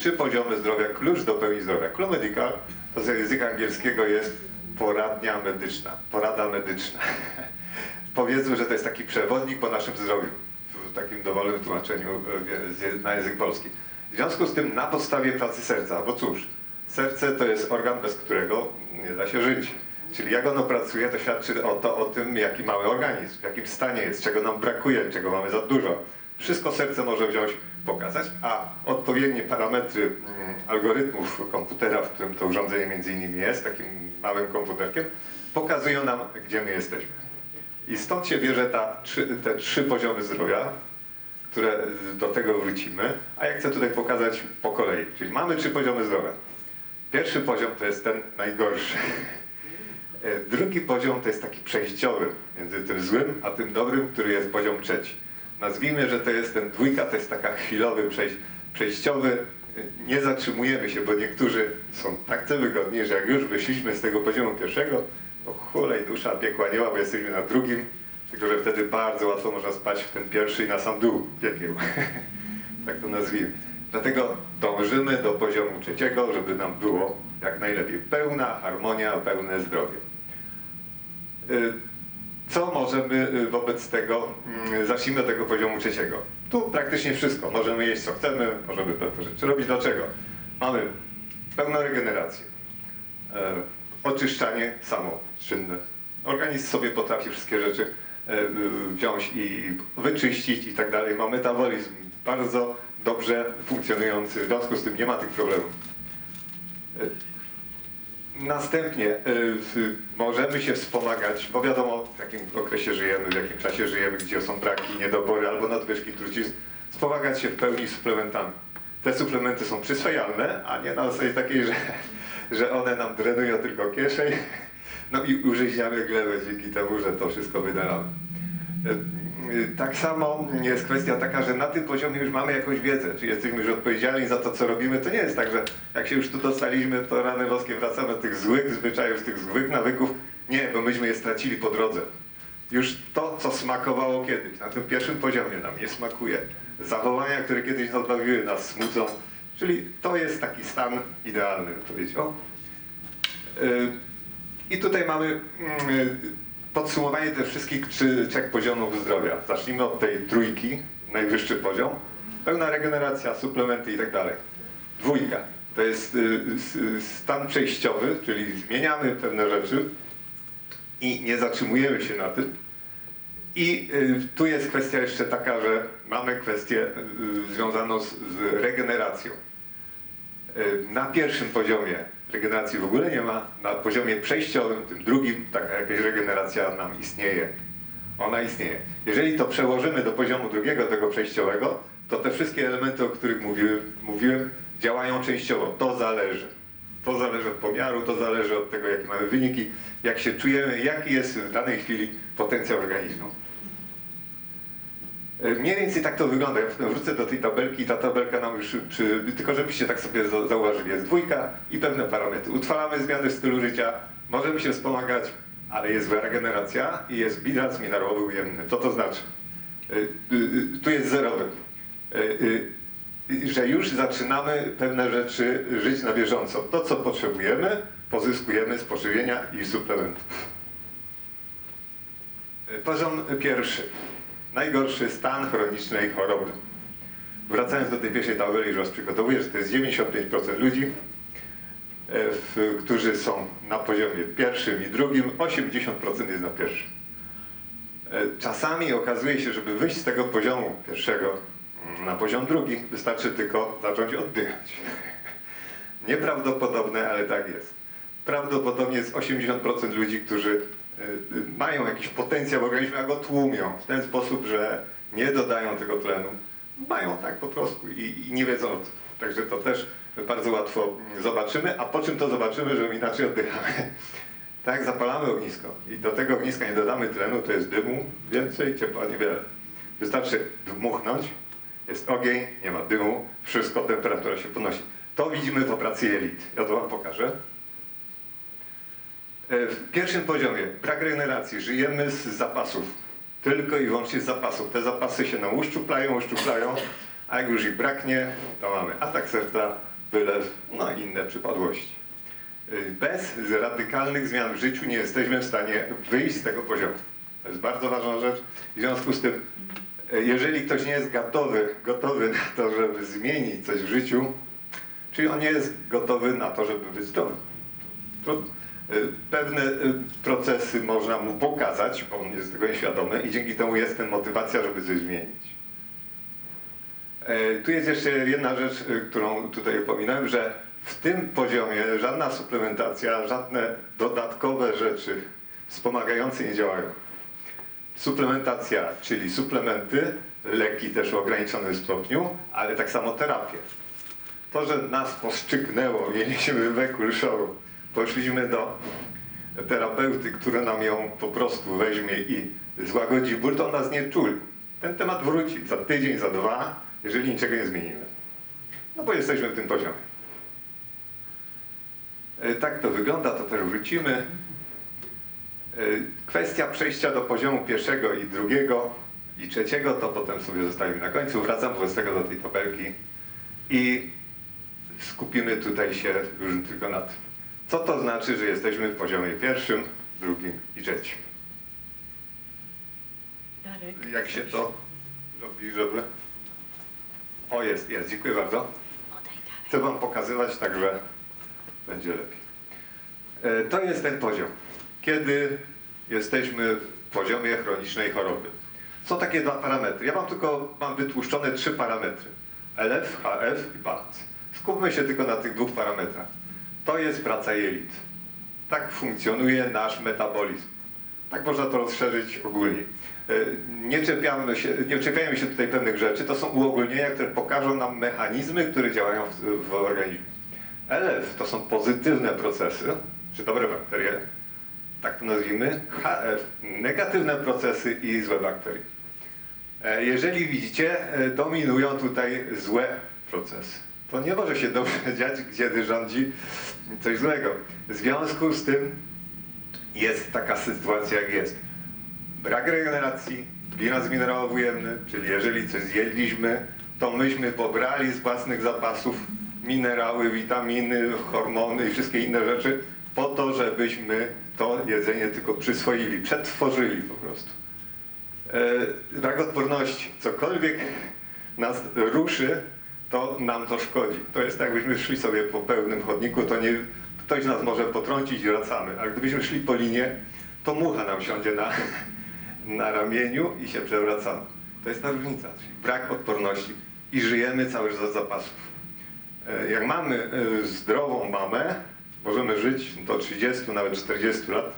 Trzy poziomy zdrowia, klucz do pełni zdrowia. Club Medical to z języka angielskiego jest poradnia medyczna, porada medyczna. Powiedzmy, że to jest taki przewodnik po naszym zdrowiu, w takim dowolnym tłumaczeniu e, na język polski. W związku z tym na podstawie pracy serca, bo cóż, serce to jest organ, bez którego nie da się żyć. Czyli jak ono pracuje, to świadczy o, to, o tym, jaki mamy organizm, w jakim stanie jest, czego nam brakuje, czego mamy za dużo. Wszystko serce może wziąć, pokazać, a odpowiednie parametry mm, algorytmów komputera, w którym to urządzenie między innymi jest, takim małym komputerkiem, pokazują nam, gdzie my jesteśmy. I stąd się bierze ta, te trzy poziomy zdrowia, które do tego wrócimy, a ja chcę tutaj pokazać po kolei. Czyli mamy trzy poziomy zdrowia. Pierwszy poziom to jest ten najgorszy. E, Drugi poziom to jest taki przejściowy między tym złym a tym dobrym, który jest poziom trzeci. Nazwijmy, że to jest ten dwójka, to jest taka chwilowy przejś, przejściowy. Nie zatrzymujemy się, bo niektórzy są tak wygodni, że jak już wyszliśmy z tego poziomu pierwszego, to hulej dusza piekła nie ma, bo jesteśmy na drugim, tylko że wtedy bardzo łatwo można spać w ten pierwszy i na sam dół piekieł. tak to nazwijmy. Dlatego dążymy do poziomu trzeciego, żeby nam było jak najlepiej. Pełna harmonia, pełne zdrowie. Co możemy y, wobec tego, mm, zacznijmy od tego poziomu trzeciego. Tu praktycznie wszystko. Możemy jeść co chcemy, możemy pewne rzeczy robić. Dlaczego? Mamy pełną regenerację, e, oczyszczanie samoczynne. Organizm sobie potrafi wszystkie rzeczy e, wziąć i wyczyścić i tak dalej. Ma metabolizm bardzo dobrze funkcjonujący, w związku z tym nie ma tych problemów. Następnie y, możemy się wspomagać, bo wiadomo w jakim okresie żyjemy, w jakim czasie żyjemy, gdzie są braki, niedobory albo nadwyżki trucizn, wspomagać się w pełni suplementami. Te suplementy są przyswajalne, a nie na zasadzie takiej, że, że one nam drenują tylko kieszeń, no i użyźniamy glebę dzięki temu, że to wszystko wydalamy. Y, y, Tak samo jest kwestia taka, że na tym poziomie już mamy jakąś wiedzę, czy jesteśmy już odpowiedzialni za to, co robimy. To nie jest tak, że jak się już tu dostaliśmy, to rany boskie wracamy do tych złych zwyczajów, tych złych nawyków. Nie, bo myśmy je stracili po drodze. Już to, co smakowało kiedyś, na tym pierwszym poziomie nam nie smakuje. Zachowania, które kiedyś nas nas smucą. Czyli to jest taki stan idealny, bym powiedział. Y, I tutaj mamy mm, podsumowanie tych wszystkich trzech poziomów zdrowia. Zacznijmy od tej trójki, najwyższy poziom. Pełna regeneracja, suplementy i tak dalej. Dwójka to jest y, s- stan przejściowy, czyli zmieniamy pewne rzeczy i nie zatrzymujemy się na tym. I y, tu jest kwestia jeszcze taka, że mamy kwestię y, związaną z, regeneracją. Y, Na pierwszym poziomie regeneracji w ogóle nie ma, na poziomie przejściowym, tym drugim, taka jakaś regeneracja nam istnieje. Ona istnieje. Jeżeli to przełożymy do poziomu drugiego, tego przejściowego, to te wszystkie elementy, o których mówiłem, mówiłem działają częściowo. To zależy. To zależy od pomiaru, to zależy od tego, jakie mamy wyniki, jak się czujemy, jaki jest w danej chwili potencjał organizmu. E, Mniej więcej tak to wygląda. Ja wrócę do tej tabelki i ta tabelka nam już, przy, tylko żebyście tak sobie za- zauważyli, jest dwójka i pewne parametry. Utrwalamy zmiany w stylu życia, możemy się wspomagać, ale jest regeneracja i jest bilans mineralowy ujemny. Co to znaczy? E, y, Tu jest zerowy. E, Że już zaczynamy pewne rzeczy żyć na bieżąco. To, co potrzebujemy, pozyskujemy z pożywienia i suplementów. E, Poziom pierwszy. Najgorszy stan chronicznej choroby. Wracając do tej pierwszej tabeli, już Was przygotowuję, że to jest 95% ludzi, e, którzy są na poziomie pierwszym i drugim, 80% jest na pierwszym. E, Czasami okazuje się, żeby wyjść z tego poziomu pierwszego na poziom drugi, wystarczy tylko zacząć oddychać. Nieprawdopodobne, ale tak jest. Prawdopodobnie jest 80% ludzi, którzy mają jakiś potencjał w organizmie, a go tłumią w ten sposób, że nie dodają tego tlenu. Mają tak po prostu i, i nie wiedzą o tym. Także to też bardzo łatwo zobaczymy, a po czym to zobaczymy, że inaczej oddychamy. Tak zapalamy ognisko i do tego ogniska nie dodamy tlenu, to jest dymu, więcej, ciepła niewiele. Wystarczy dmuchnąć, jest ogień, nie ma dymu, wszystko, temperatura się podnosi. To widzimy w operacji jelit. Ja to Wam pokażę. E, W pierwszym poziomie brak regeneracji. Żyjemy z zapasów. Tylko i wyłącznie z zapasów. Te zapasy się nam uszczuplają, uszczuplają, A jak już ich braknie, to mamy atak serca, wylew, no i inne przypadłości. Y, Bez radykalnych zmian w życiu nie jesteśmy w stanie wyjść z tego poziomu. To jest bardzo ważna rzecz. W związku z tym, y, jeżeli ktoś nie jest gotowy, gotowy na to, żeby zmienić coś w życiu, czyli on nie jest gotowy na to, żeby być zdrowy. To y, pewne y, procesy można mu pokazać, bo on jest tego nieświadomy i dzięki temu jest ten motywacja, żeby coś zmienić. E, Tu jest jeszcze jedna rzecz, y, którą tutaj upominałem, że w tym poziomie żadna suplementacja, żadne dodatkowe rzeczy wspomagające nie działają. Suplementacja, czyli suplementy, leki też w ograniczonym stopniu, ale tak samo terapie. To, że nas poszczyknęło, mieliśmy wekul show, poszliśmy do terapeuty, który nam ją po prostu weźmie i złagodzi ból, to nas nie czuli. Ten temat wróci za tydzień, za dwa, jeżeli niczego nie zmienimy. No bo jesteśmy w tym poziomie. E, Tak to wygląda, to też wrócimy. E, Kwestia przejścia do poziomu pierwszego i drugiego i trzeciego, to potem sobie zostawimy na końcu. Wracam wobec tego do tej tabelki i skupimy tutaj się już tylko na tym. Co to znaczy, że jesteśmy w poziomie pierwszym, drugim i trzecim? Darek. Jak się to robi, żeby... O, jest, jest, dziękuję bardzo. Chcę Wam pokazywać, także będzie lepiej. E, To jest ten poziom, kiedy jesteśmy w poziomie chronicznej choroby. Są takie dwa parametry. Ja mam tylko mam wytłuszczone trzy parametry. LF, HF i balans. Skupmy się tylko na tych dwóch parametrach. To jest praca jelit. Tak funkcjonuje nasz metabolizm. Tak można to rozszerzyć ogólnie. E, Nie czepiamy się, nie czepiajmy się tutaj pewnych rzeczy. To są uogólnienia, które pokażą nam mechanizmy, które działają w, w organizmie. LF to są pozytywne procesy, czy dobre bakterie, tak to nazwijmy. HF negatywne procesy i złe bakterie. E, Jeżeli widzicie, e, dominują tutaj złe procesy. To nie może się dobrze dziać, kiedy rządzi coś złego. W związku z tym jest taka sytuacja, jak jest. Brak regeneracji, bilans minerałów ujemny, czyli jeżeli coś zjedliśmy, to myśmy pobrali z własnych zapasów minerały, witaminy, hormony i wszystkie inne rzeczy po to, żebyśmy to jedzenie tylko przyswoili, przetworzyli po prostu. E, brak odporności. Cokolwiek nas ruszy, to nam to szkodzi. To jest tak, jakbyśmy szli sobie po pełnym chodniku, to nie, ktoś nas może potrącić i wracamy. A gdybyśmy szli po linie, to mucha nam siądzie na, na ramieniu i się przewracamy. To jest ta różnica, czyli brak odporności i żyjemy cały czas z zapasów. E, Jak mamy e, zdrową mamę, możemy żyć do 30, nawet 40 lat,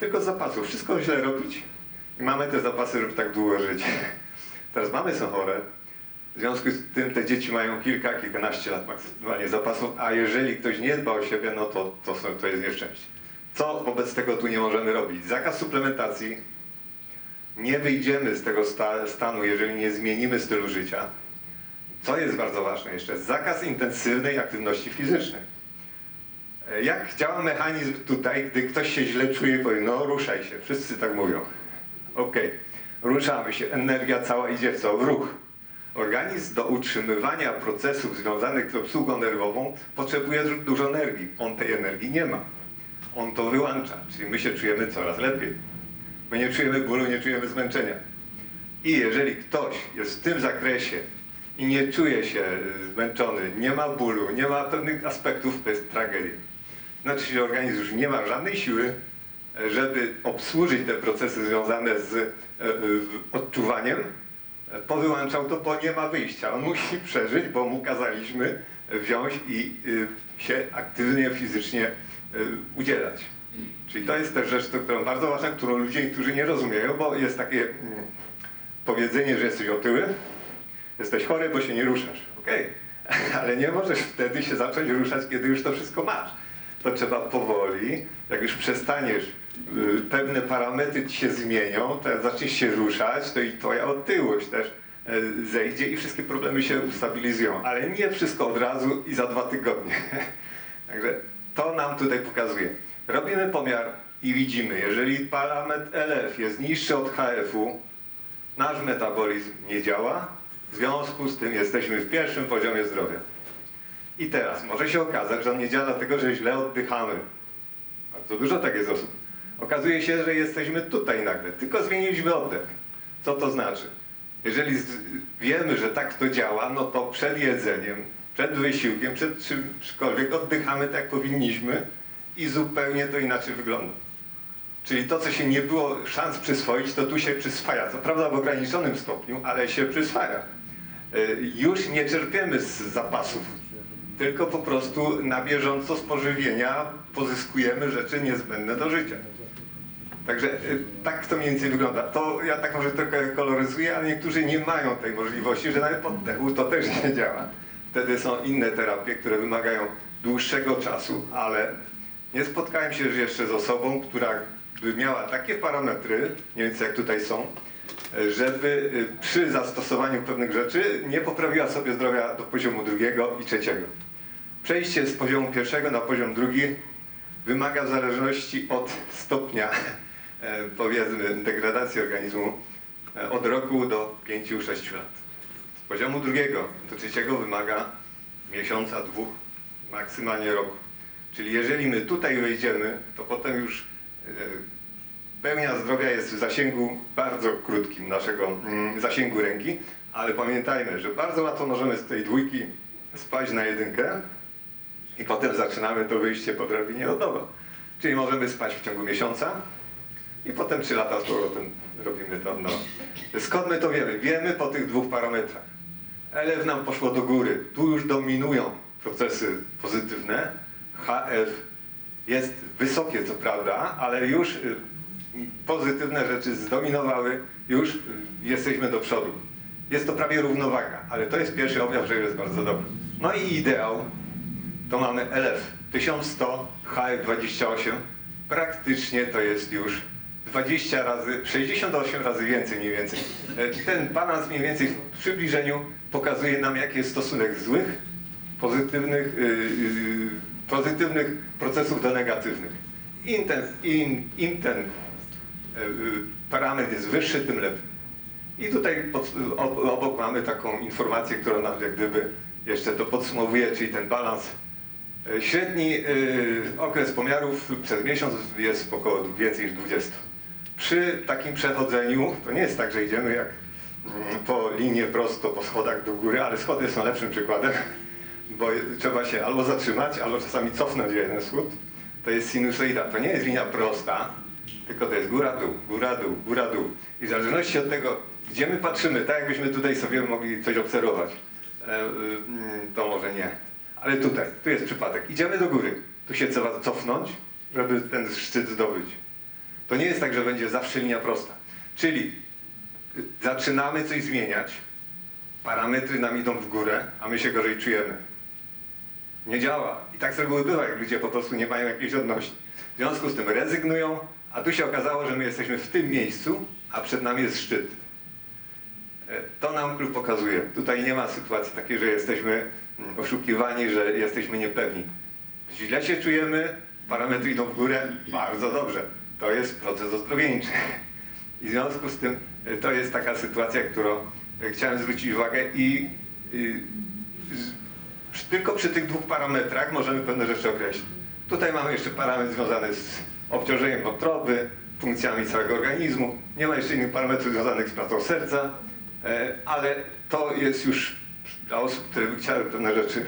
tylko z zapasów. Wszystko źle robić i mamy te zapasy, żeby tak długo żyć. Teraz mamy są chore, w związku z tym te dzieci mają kilka, kilkanaście lat maksymalnie zapasów, a jeżeli ktoś nie dba o siebie, no to, to, są, to jest nieszczęście. Co wobec tego tu nie możemy robić? Zakaz suplementacji. Nie wyjdziemy z tego sta, stanu, jeżeli nie zmienimy stylu życia. Co jest bardzo ważne jeszcze? Zakaz intensywnej aktywności fizycznej. Jak działa mechanizm tutaj, gdy ktoś się źle czuje, powie, no ruszaj się, wszyscy tak mówią. Okej, ruszamy się, energia cała idzie w co? W ruch. Organizm do utrzymywania procesów związanych z obsługą nerwową potrzebuje du- dużo energii. On tej energii nie ma. On to wyłącza, czyli my się czujemy coraz lepiej. My nie czujemy bólu, nie czujemy zmęczenia. I jeżeli ktoś jest w tym zakresie i nie czuje się y, zmęczony, nie ma bólu, nie ma pewnych aspektów, to jest tragedia. Znaczy, że organizm już nie ma żadnej siły, e, żeby obsłużyć te procesy związane z e, e, odczuwaniem, E, powyłączał to, bo nie ma wyjścia. On musi przeżyć, bo mu kazaliśmy wziąć i y, się aktywnie, fizycznie y, udzielać. Czyli to jest też rzecz, którą bardzo ważna, którą ludzie niektórzy nie rozumieją, bo jest takie mm, powiedzenie, że jesteś otyły, jesteś chory, bo się nie ruszasz. Okej, ale nie możesz wtedy się zacząć ruszać, kiedy już to wszystko masz. To trzeba powoli, jak już przestaniesz, pewne parametry się zmienią, to jak zaczniesz się ruszać, to i twoja otyłość też y, zejdzie i wszystkie problemy się ustabilizują. Ale nie wszystko od razu i za dwa tygodnie. Także to nam tutaj pokazuje. Robimy pomiar i widzimy, jeżeli parametr LF jest niższy od HF-u, nasz metabolizm nie działa, W związku z tym jesteśmy w pierwszym poziomie zdrowia. I teraz może się okazać, że on nie działa dlatego, że źle oddychamy. Bardzo dużo tak jest osób. Okazuje się, że jesteśmy tutaj nagle, tylko zmieniliśmy oddech. Co to znaczy? Jeżeli wiemy, że tak to działa, no to przed jedzeniem, przed wysiłkiem, przed czymkolwiek oddychamy tak jak powinniśmy i zupełnie to inaczej wygląda. Czyli to, co się nie było szans przyswoić, to tu się przyswaja. Co prawda w ograniczonym stopniu, ale się przyswaja. Y, Już nie czerpiemy z zapasów, tylko po prostu na bieżąco z pożywienia pozyskujemy rzeczy niezbędne do życia. Także y, tak to mniej więcej wygląda. To ja tak może trochę koloryzuję, ale niektórzy nie mają tej możliwości, że nawet poddechu to też nie działa. Wtedy są inne terapie, które wymagają dłuższego czasu, ale nie spotkałem się jeszcze z osobą, która by miała takie parametry, nie wiem jak tutaj są, żeby y, przy zastosowaniu pewnych rzeczy nie poprawiła sobie zdrowia do poziomu drugiego i trzeciego. Przejście z poziomu pierwszego na poziom drugi wymaga w zależności od stopnia, powiedzmy, degradacji organizmu e, od roku do 5-6 lat. Z poziomu drugiego do trzeciego wymaga miesiąca, dwóch, maksymalnie roku. Czyli jeżeli my tutaj wejdziemy, to potem już e, pełnia zdrowia jest w zasięgu bardzo krótkim naszego mm, zasięgu ręki, ale pamiętajmy, że bardzo łatwo możemy z tej dwójki spaść na jedynkę i potem zaczynamy to wyjście po drabinie od nowa. Czyli możemy spać w ciągu miesiąca i potem trzy lata z powrotem robimy to od nowa. Skąd my to wiemy? Wiemy po tych dwóch parametrach. LF nam poszło do góry. Tu już dominują procesy pozytywne. HF jest wysokie, co prawda, ale już y, pozytywne rzeczy zdominowały, już y, jesteśmy do przodu. Jest to prawie równowaga, ale to jest pierwszy objaw, że jest bardzo dobry. No i ideał to mamy LF 1100, HF28. Praktycznie to jest już 20 razy, 68 razy więcej mniej więcej. E, Ten balans mniej więcej w przybliżeniu pokazuje nam, jaki jest stosunek złych, pozytywnych, yy, yy, pozytywnych procesów do negatywnych. Im ten, im, im ten parametr jest wyższy, tym lepiej. I tutaj pod, ob- obok mamy taką informację, która nam jak gdyby jeszcze to podsumowuje, czyli ten balans. E, Średni y, okres pomiarów przez miesiąc jest około więcej niż 20. Przy takim przechodzeniu, to nie jest tak, że idziemy jak mm, po linie prosto, po schodach do góry, ale schody są lepszym przykładem, bo trzeba się albo zatrzymać, albo czasami cofnąć o jeden schód. To jest sinusoida, to nie jest linia prosta, tylko to jest góra-dół, góra-dół, góra-dół. I w zależności od tego, gdzie my patrzymy, tak jakbyśmy tutaj sobie mogli coś obserwować, e, y, mm, to może nie. Ale tutaj, tu jest przypadek. Idziemy do góry. Tu się trzeba cofnąć, żeby ten szczyt zdobyć. To nie jest tak, że będzie zawsze linia prosta. Czyli y, zaczynamy coś zmieniać, parametry nam idą w górę, a my się gorzej czujemy. Nie działa. I tak reguły bywa, jak ludzie po prostu nie mają jakiejś odności. W związku z tym rezygnują, a tu się okazało, że my jesteśmy w tym miejscu, a przed nami jest szczyt. E, To nam klub pokazuje. Tutaj nie ma sytuacji takiej, że jesteśmy mm, oszukiwani, że jesteśmy niepewni. Źle się czujemy, parametry idą w górę, bardzo dobrze. To jest proces ozdrowieńczy. I w związku z tym e, to jest taka sytuacja, którą e, chciałem zwrócić uwagę i tylko przy tych dwóch parametrach możemy pewne rzeczy określić. Tutaj mamy jeszcze parametr związany z obciążeniem wątroby, funkcjami całego organizmu. Nie ma jeszcze innych parametrów związanych z pracą serca, e, ale to jest już dla osób, które by chciały pewne rzeczy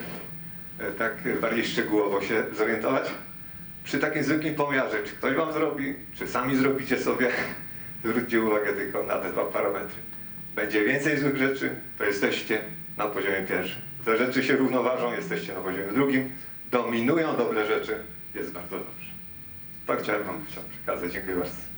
tak bardziej szczegółowo się zorientować. Przy takim zwykłym pomiarze, czy ktoś wam zrobi, czy sami zrobicie sobie, zwróćcie uwagę tylko na te dwa parametry. Będzie więcej złych rzeczy, to jesteście na poziomie pierwszym. Te rzeczy się równoważą, jesteście na poziomie drugim. Dominują dobre rzeczy, jest bardzo dobrze. To chciałem wam przekazać. Dziękuję bardzo.